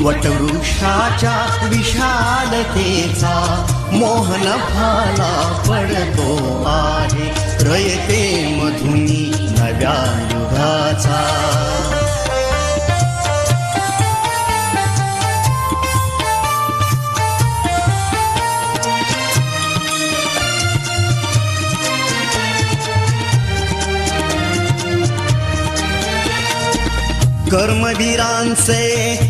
वटवृक्षाच्या विशालतेचा मोहन भाला पडतो आहे. रयते मधुनी नव्या युगाचा. कर्मवीरांचे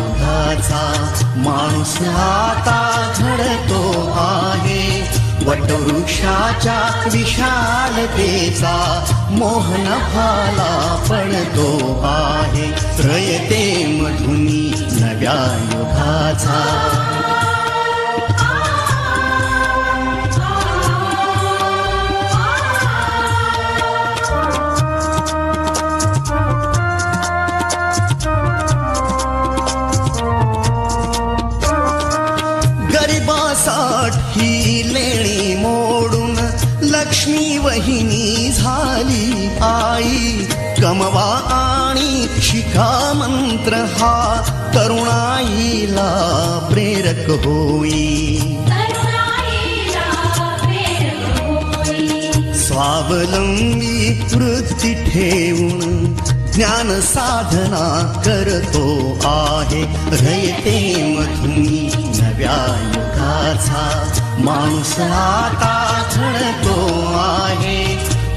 युगाचा माणूस आता घडतो आहे. वटवृक्षाच्या विशालतेचा मोहन भाला पडतो आहे. प्रयते मधुनी नव्या युगाचा. प्रेरक होई। स्वावलंबी वृत्ती ठेवून ज्ञान साधना करतो आहे। रयते मधुनी नव्या युगाचा। माणूस घडतो आहे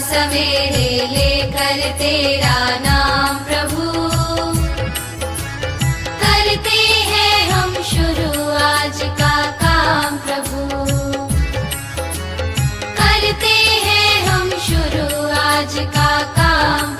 सवेरे लेकर तेरा नाम प्रभु। करते हैं हम शुरू आज का काम प्रभु। करते हैं हम शुरू आज का काम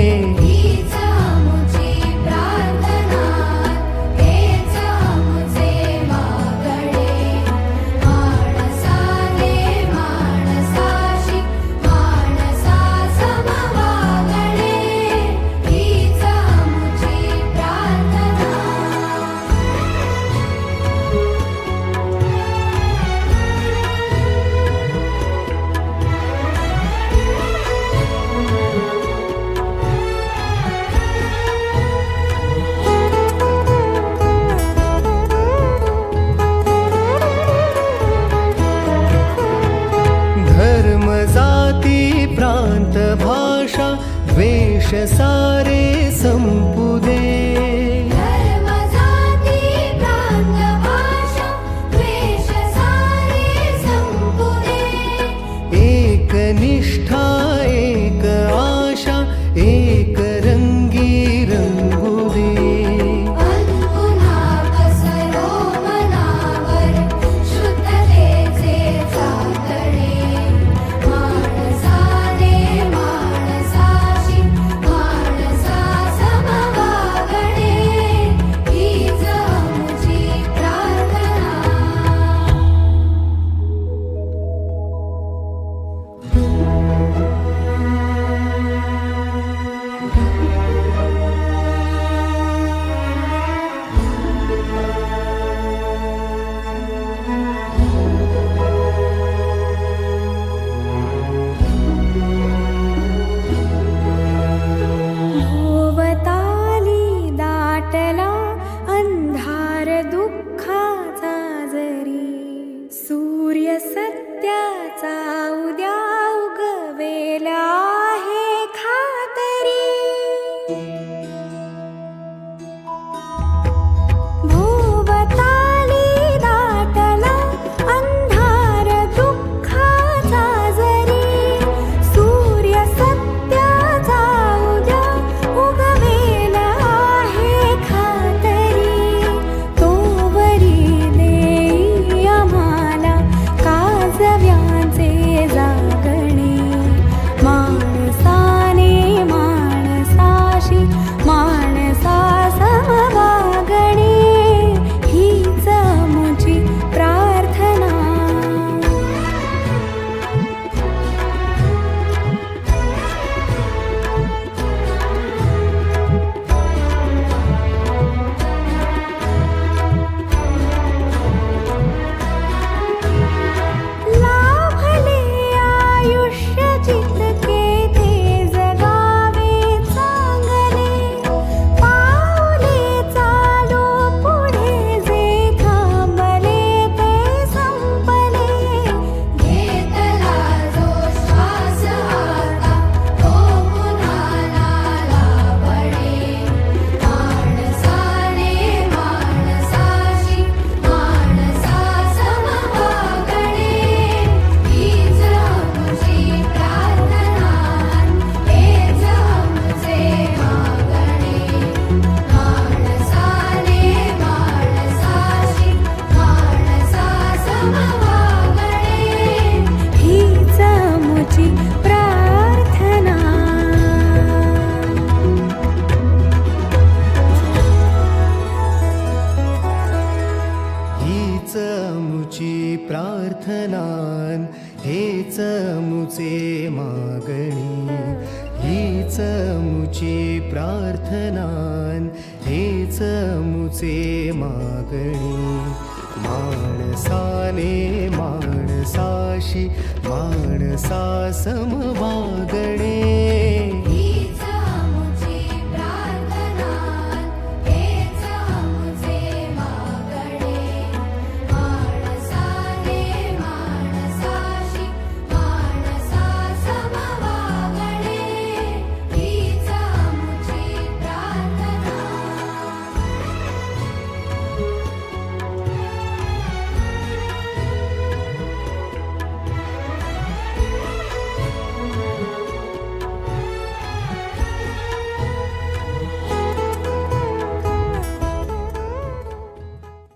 सारे